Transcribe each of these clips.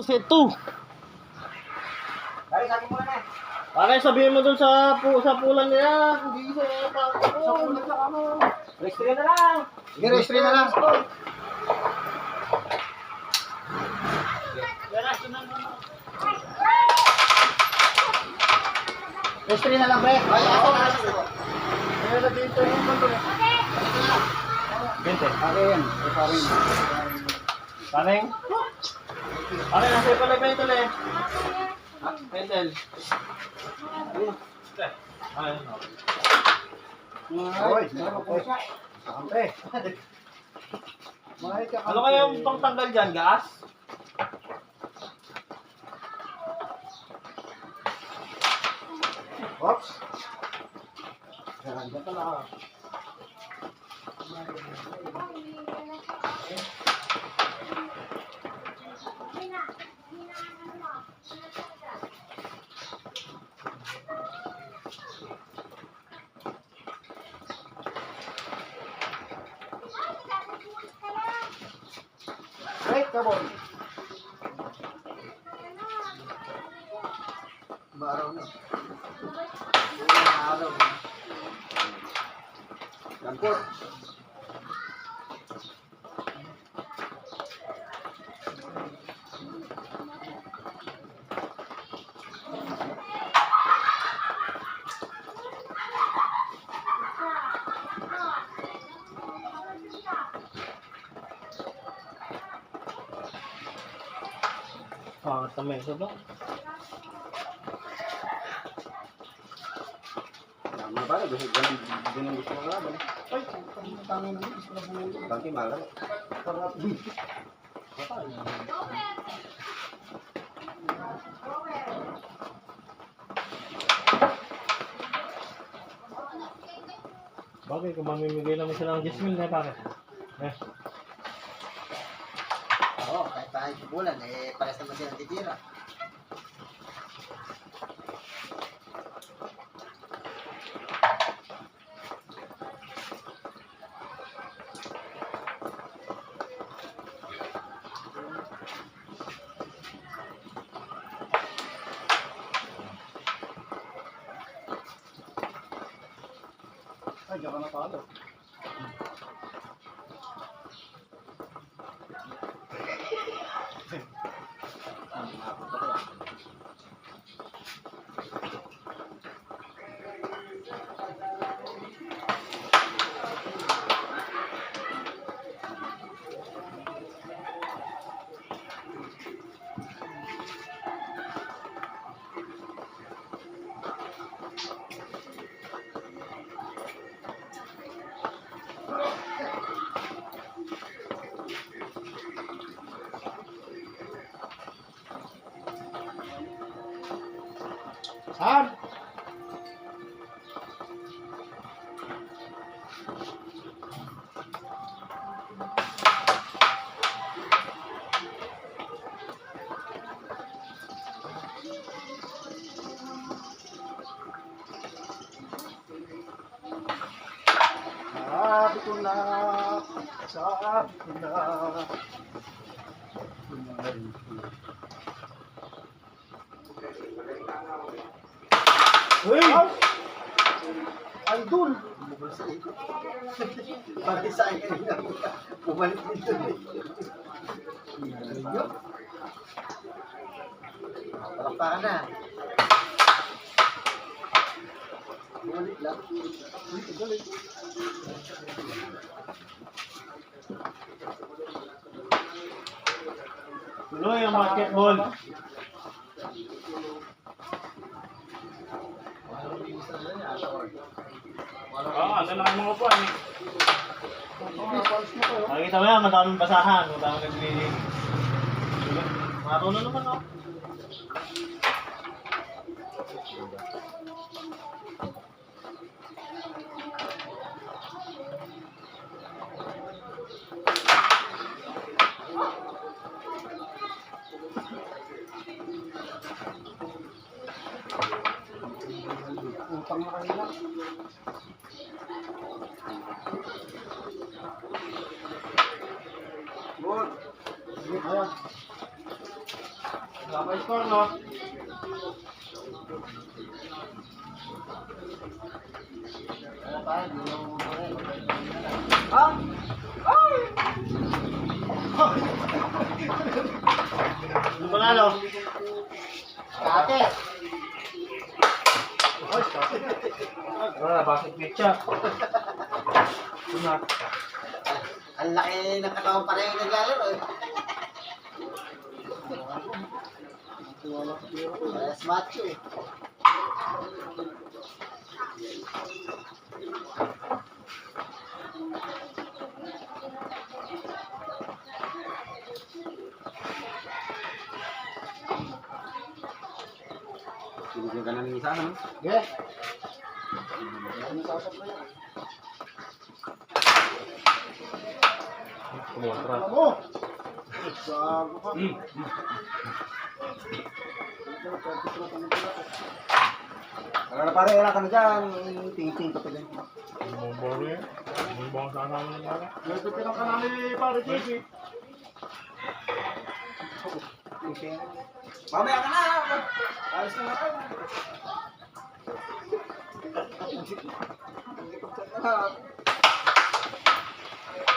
Set 2. Pare, sabi mo na. Pare, sabihin mo dun sa, pu sa pulan nila. Hindi sa pangko. Sa pulan sa ano. Registry na lang. Sige, registry na lang. Registry na lang, pre. Ay, ako na lang. Na dito yung kanto eh. Bente. Akin. Ay, parin. Pareng. Pare, nasa pala ba ito le? Pentel. Ayun. Oy, meron po siya. Saan, pre? Mahal ka. Ano kaya yung pangtanggal dyan? Gas? Oops. Yan, dyan pala. Come on. Maaraw na. Maaraw na. Yan tamay. Sobrang. Tama ba? Gusto ganun, ganun gusto ko laban. Ay, ang tangin naman. Gusto na bumuli. Bangki malam. Sarap. Bagay, kung mamimigay naman sila ng 10 mil na pare. Eh, Oo, kahit tayo bulan, eh, pares naman silang titira. Ay, diyan ka natalo. Saan? Balik sa akin kanina. Bumalik dito. Palakpakan na. Bumalik lang. Bumalik. Tuloy ang basketball. Oo, ano lang ang mga upuan eh. Nakikita mo yan, madaming basahan, madaming naglilinig. Marunong naman ako. Utang na kanila. Good. Sige, ayan. Wala pa score, no? Ha? Ano ba lalo? Kate. Wala, bakit pizza? Sunat. Ang laki ng katawan pa naglalaro eh. Parehas macho eh. Binigyan ka ng isa, ano? Yeah. Yan? Kumontra. Gago ka. Wala na pare, wala ka na dyan. Tingin-tingin ka pa dyan. Bumabari. Bumabang sa namin ng mga. Nagpipinang ka namin pare, Chichi. Mamaya ka na! Ayos na nga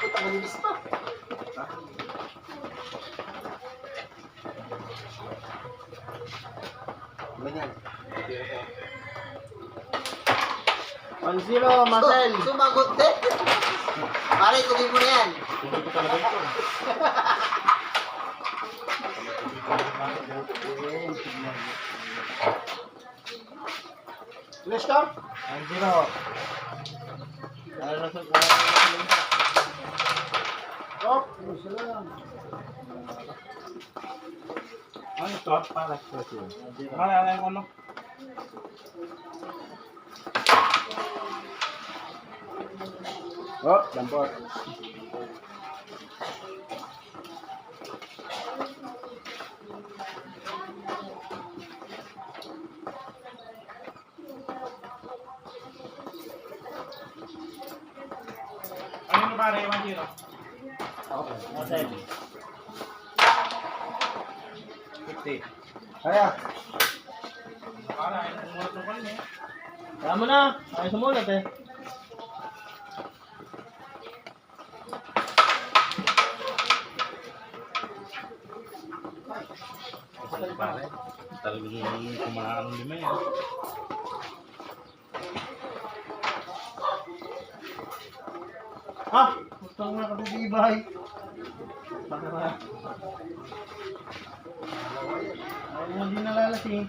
Puta, malinis pa. Ganyan. 1-0, Marcel. Sumagot din. Pare, tuloy mo na yan. Hindi ko talaga ito. Let's go. 1-0. Lalo na sa wala na sa limpa. Oh, isa lang. Ano ito? Para sa ito. Malala ko no? Oh, dampot. Ano na pare? 1-0. Okay. Marcel. 50. Kaya. Para, kami. Kaya mo na. Ay sumulat eh. Pare, talagang kumaan ng lima yan. Ha? Putang na kabibibay. Para. Ay, hindi nalalasing.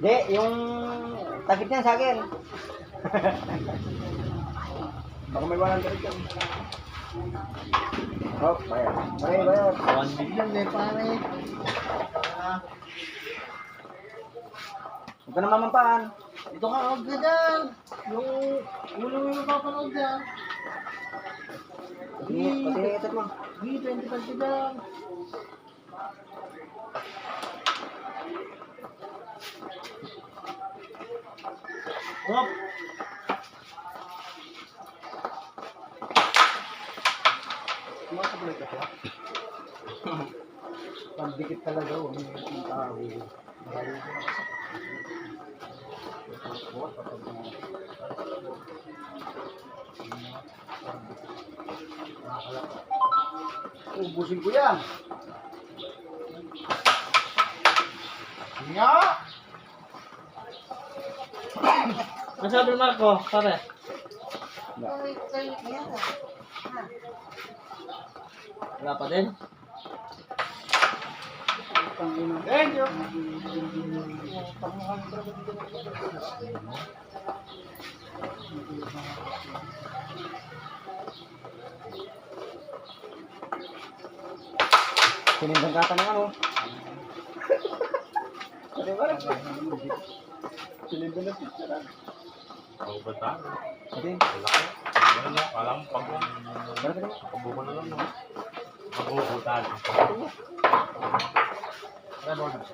Di, yung takip niya sa akin. Baka may walang takip yan. Oh, bayad. Bayad, bayad. One billion eh, pare. Huwag ka na mamampaan. ito ka, huwag ka dyan. Yung ulo mo yung papanood dyan. Pati, pati itat mo. Hindi, 25 ka dyan. Hop! Sumasabay ka siya. Pagdikit talaga, oh. Yung tao. Ubusin ko yan. Nga! Ano sabi Marco, pare? Wala pa din? Thank you. Sinindang kata ng ano? Ano? Sinindang na picture. Ako ba tayo? Ate, Laki. Ano na, alam pag ka na. pagbuko na lang no. Pagbukutan. Tara, bawal na.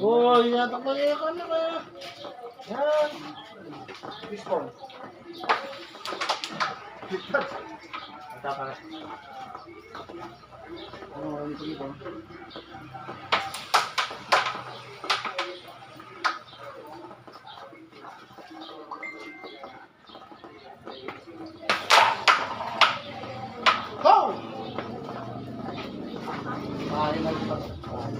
Oo, oh, yata ko yung camera. Yan. Fishbone. Tapa na. Ano nga dito dito? Go! Ay, nagpas. Oy!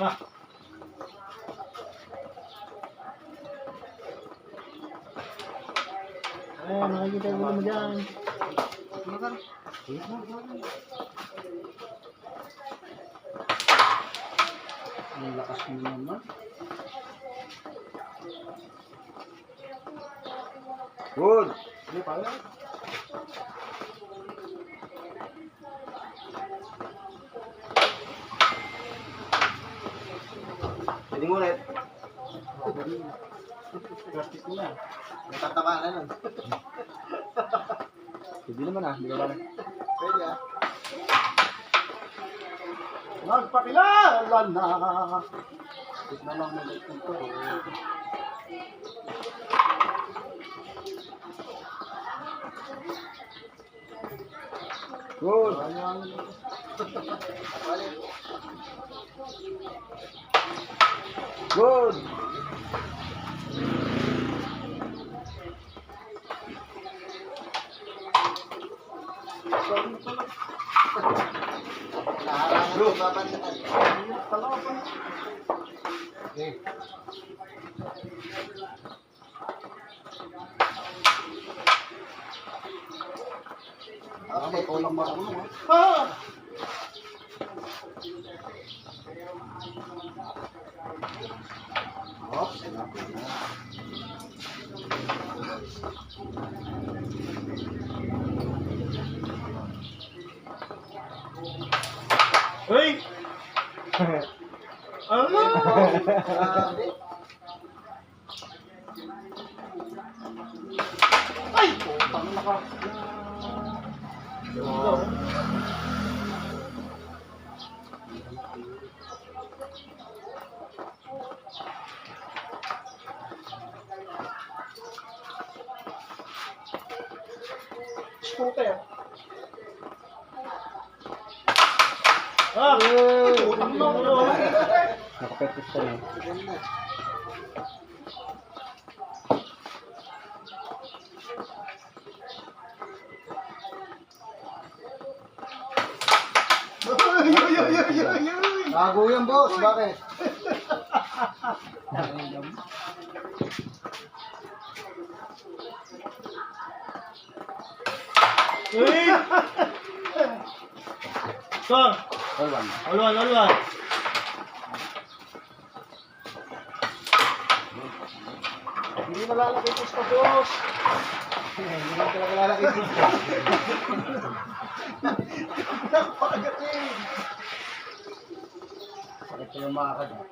Ko mo dyan. Ang lakas mo naman. Good. Hindi pa yan. Ulit. Plastic mo yan. Natataba na nun. Hindi naman ah. Hindi ko lang. Pwede ah. Magpakilala na. Ito na lang nagpunto. Good. Good. Bro, Okay. Ah, may kulang marunong ah. Ah! Oh, sinabi na. Uy! ano? Grabe. Ay! Putang naka. Scooter. Ah! Putang na ulo. Nakapepis ka na. Ay, ay, ay, ay, ay, ay. Bago yan, boss. Bakit? Uy! Sir, All one. ulwan, ulwan. Hindi malalaki ito sa boss. Hindi mo talaga lalaki ito. Napakagating. Bakit ko yung makakagat?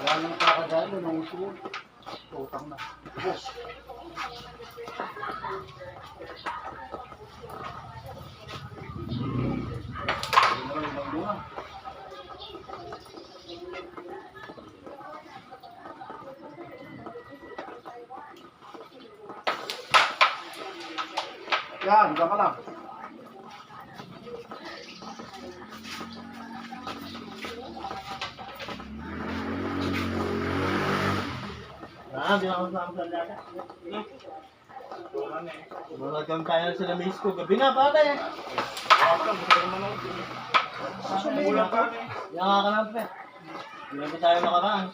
Wala nang kakagat yun. Ang uso. Utang na. Boss. Yan, diyan ka lang. Ah, di ako sa. Mga kang kaya sila miss ko gabi na pare. Susubulan ka. Yan nga ka lang pre. Hindi na tayo nakaraan.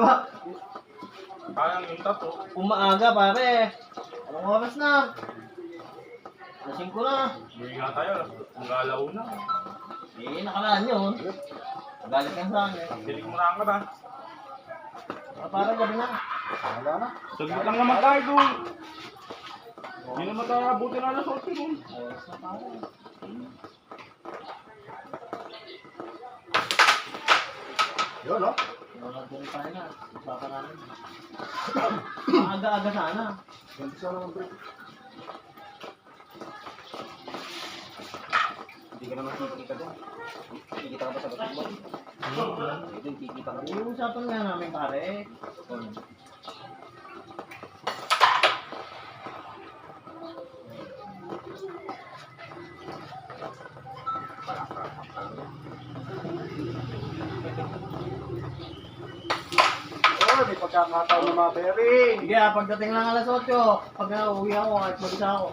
Ba? Parang yung tato. Umaaga pare. Anong oras na? Lasing ko na. Hindi nga tayo. Ang galaw na. Eh, nakaraan yun. Galit ka sa akin. Dilig mo na ang ba? Ah, parang gabi na. Wala na. Saglit lang naman tayo doon. Hindi naman tayo abutin na alas 8 doon. Oras na pare. Yun, no? Doon tayo na. Usapan namin. Aga-aga sana. Ganti sana ng break. Hindi ka naman kikita doon. Kikita ka ba sa basketball? Ito yung kikita ka doon. Iusapan nga namin pare. Oh, may pagkakataon ng mga bearing. Sige ah, pagdating lang alas 8, pag nauwi ako, kahit mag-isa ako.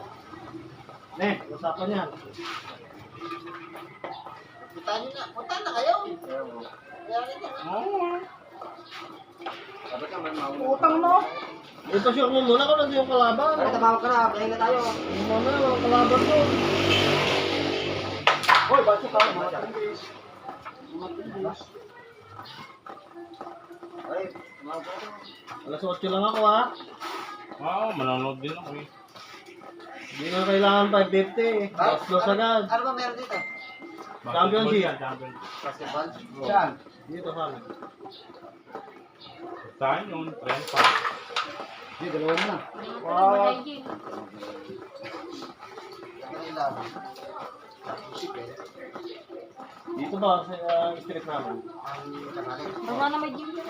Ne, usapan yan. Punta nyo na. Punta na kayo. Na. Oo. Utang no. Ito sure mo muna kung nandun yung kalaban. Ay, ka na. Na tayo. Yung muna, yung kalaban. Hoy? Alas 8 lang ako ah. Oo, manonood din ako eh. Hindi na kailangan 550. Ay, Dos agad. Ano ba meron dito? Championship. Basketball? Saan? Dito sa amin. Saan yung trend pa? Hindi, dalawa na. Wow. Ano yung laban? Dito ba sa uh, street namin? Baba na may gym na.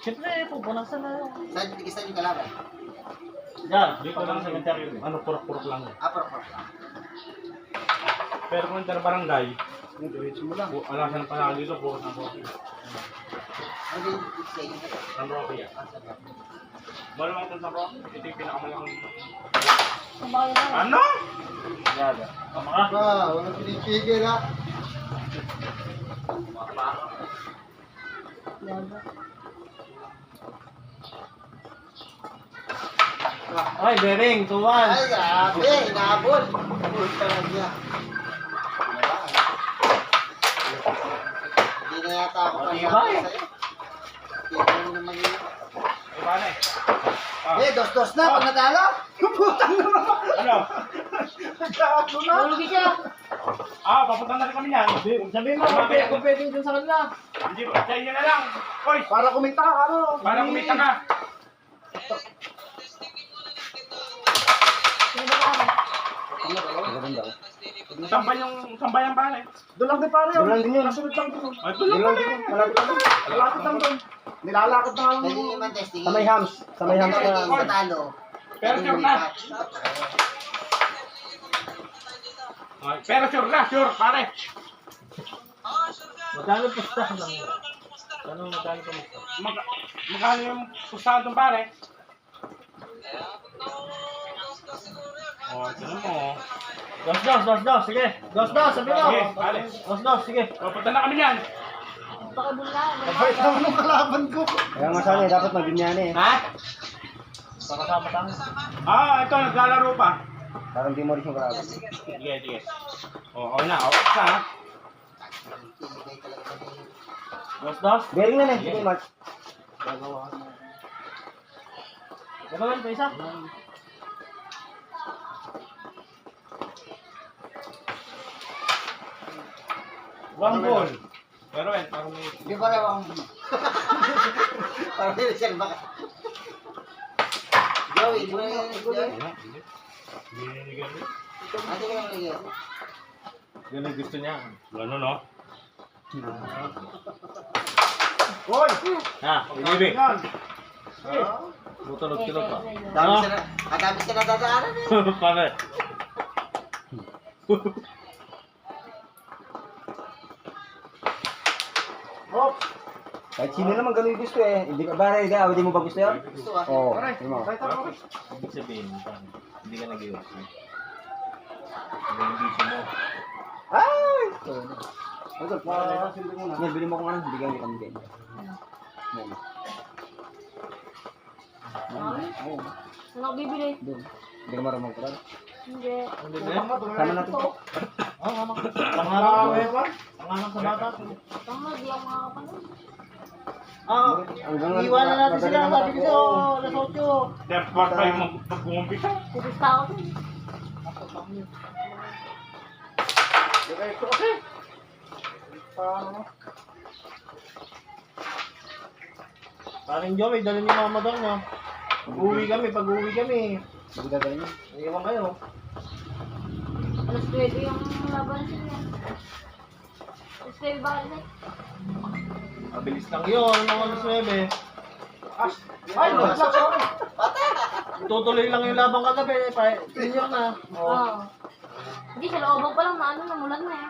Siyempre, pupunasan na. Saan tigisan yung kalaban? Yan, Dito lang sa cemetery. Ano, purok-purok lang. Ah, parang Pero kung inter barangay, Yung lang. bu- wala siyang panalo dito, bukas ng Rocky. Ano yung tigisan yung kalaban? San yan. Ah, saan ba? Malamang San Rocky. Ito yung pinakamalaking dito. Na. Ano? Yaga. Tama ka? Ah, walang pinipigil ha. Yaga. Ay, bering, tuwan. Ay, grabe. Inabot. Inabot talaga. Hindi na yata ako Matibay. panlaki sa'yo. Hindi mo naman yun. Eh, paano eh? Ah, Eh, dos-dos na pag natalo. ano? Tulog siya. Ah, papunta na rin kami niyan. Sabihin mo, pwede, kung pwede dun sa kanila. Hindi? Sa inyo na lang. Hoy! Para kumita ka, ano? Para kumita ka. Sino ba ka? Maganda ko. Sambay yung sambay ang bale. Doon lang din pare. Doon lang din yun. Kasunod lang din. Ay, tulog Doon lang din. Malapit lang doon. Nilalakad na lang. Pwede naman testing. Sa may hams. Sa may hams na. yung natalo. Pero sure. Ay, pero sure na, sure, pare. Magkano pusta lang? Ano magkano pusta? Mag magkano yung pustahan doon, pare? Oh, tignan mo. Dos, dos, dos, dos, sige. Dos, dos, sabi mo. Dos, dos, sige. Papunta na kami niyan. Baka bula. Bait naman ng kalaban ko. Kaya nga sana eh, dapat magbinyane eh. Ha? Pakasama tayo. Ah, ito, naglalaro pa. Parang di mo rin yung kalaban. Sige, sige. Oh, okay na? Pinigay talaga kami. Dos, dos. Bearing na na. Sige, Mark. Gagawa. Gagawin pa isa. One ball. Pero eh, parang may... Hindi ba lang ang... Parang hindi siya baka. Joey, di ba yung Joey? Wala, hindi. Hindi nilagyan din. Ate ko lang lagyan. Yun ang gusto niya. Ganun, no? Hoy! Ha, inibig. Yan. Butulog kilo pa. Dami na, ang dami siya nadadaanan eh. Pare. Kahit sino naman ganun yung gusto eh. Hindi ka bare, hindi, hindi mo ba gusto yan? Gusto ah. Oo. Pare, hindi mo. kahit ako. Ibig sabihin, hindi ka nag-iwas. Hindi yung bisyo mo. Ay! Ito, pa. Yan, bili mo kung ano, bigyan kita ng game. Yan. Oo. Ano ako bibili? Doon. Hindi ka marunong kuran. Hindi. Hindi ba? Sama natin. Oo, tama. Pangarap ko eh. Pangarap sa bata. Tama, di ako makakapanood. Ah, Hanggang- iwanan natin sila. Sabi ko sa alas 8. Step 4 pa yung mag-umpisa. Pupusta ako dun. Diretso kasi. Paano? Paring Joey, dala ni Mama daw niya. Pag-uwi kami, pag-uwi kami. Gagawin yun. Iwan kayo. Alas 9 yung laban sila. Alas 9 ba? Mabilis lang yun, ng alas 9. Ay, nagsak ako. Tutuloy lang yung labang kagabi, pa, senior na. Oo. Oo. Hindi, sa looban pa lang na ano, namulan na eh.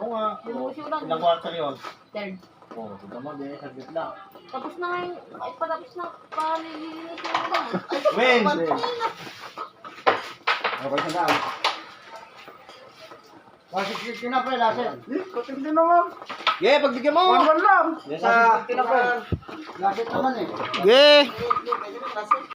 Oo nga. Bumusulan. Ilang quarter yun? Third. Oo, oh, mo, di, saglit lang. Tapos na nga yung, ay patapos na palilinis yung ulan. Win! Okay, sandaan. Bakit tinapay lahat? Eh, katindi naman. Yeah, pagbigyan mo! One-one lang. Yes, Sa tinapay. Lahat naman eh. Yeah!